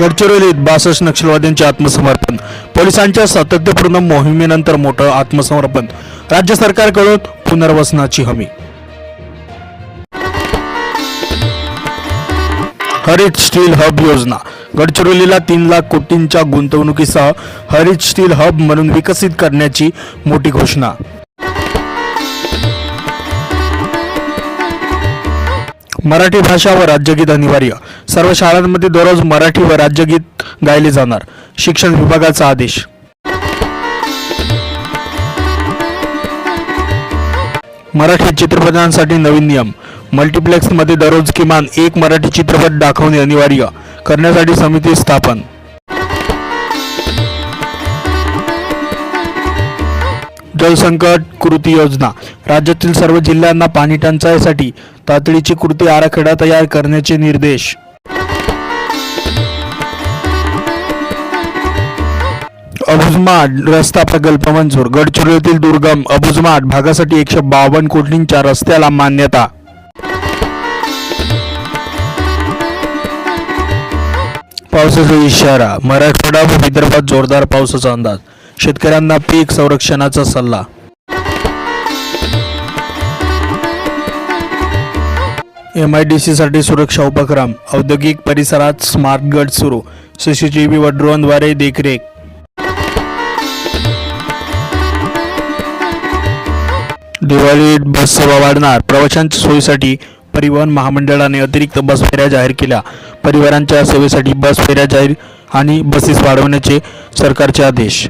गडचिरोलीत बासष्ट नक्षलवाद्यांचे आत्मसमर्पण. पोलिसांच्या सातत्यपूर्ण मोहिमेनंतर मोठं आत्मसमर्पण. राज्य सरकारकडून पुनर्वसनाची हमी. हरित स्टील हब योजना. गडचिरोलीला तीन लाख कोटींच्या गुंतवणुकीसह हरित स्टील हब म्हणून विकसित करण्याची मोठी घोषणा. मराठी भाषा व राज्यगीत अनिवार्य. सर्व शाळांमध्ये दररोज मराठी व राज्यगीत गायले जाणार. शिक्षण विभागाचा आदेश. मराठी चित्रपटांसाठी नवीन नियम. मल्टिप्लेक्समध्ये दररोज किमान एक मराठी चित्रपट दाखवणे अनिवार्य. करण्यासाठी समिती स्थापन. जलसंकट कृती योजना. राज्यातील सर्व जिल्ह्यांना पाणी टंचाईसाठी तातडीची कृती आराखडा तयार करण्याचे निर्देश. अबुजमाड रस्ता प्रकल्प मंजूर. गडचिरोलीतील दुर्गम अबुजमाड भागासाठी एकशे बावन्न कोटींच्या रस्त्याला मान्यता. पावसाचा इशारा. मराठवाडा व विदर्भात जोरदार पावसाचा अंदाज. शेतकऱ्यांना पीक संरक्षणाचा सल्ला. एम आय डी सीसाठी सुरक्षा उपक्रम औद्योगिक परिसरात स्मार्ट गट सुरू सीसीटीव्ही व ड्रोनद्वारे देखरेख. दिवाळीत बस सेवा वाढणार प्रवाशांच्या सोयीसाठी परिवहन महामंडळाने अतिरिक्त बस फेऱ्या जाहीर केल्या. परिवारांच्या सेवेसाठी बस फेऱ्या जाहीर आणि बसेस वाढवण्याचे सरकारचे आदेश.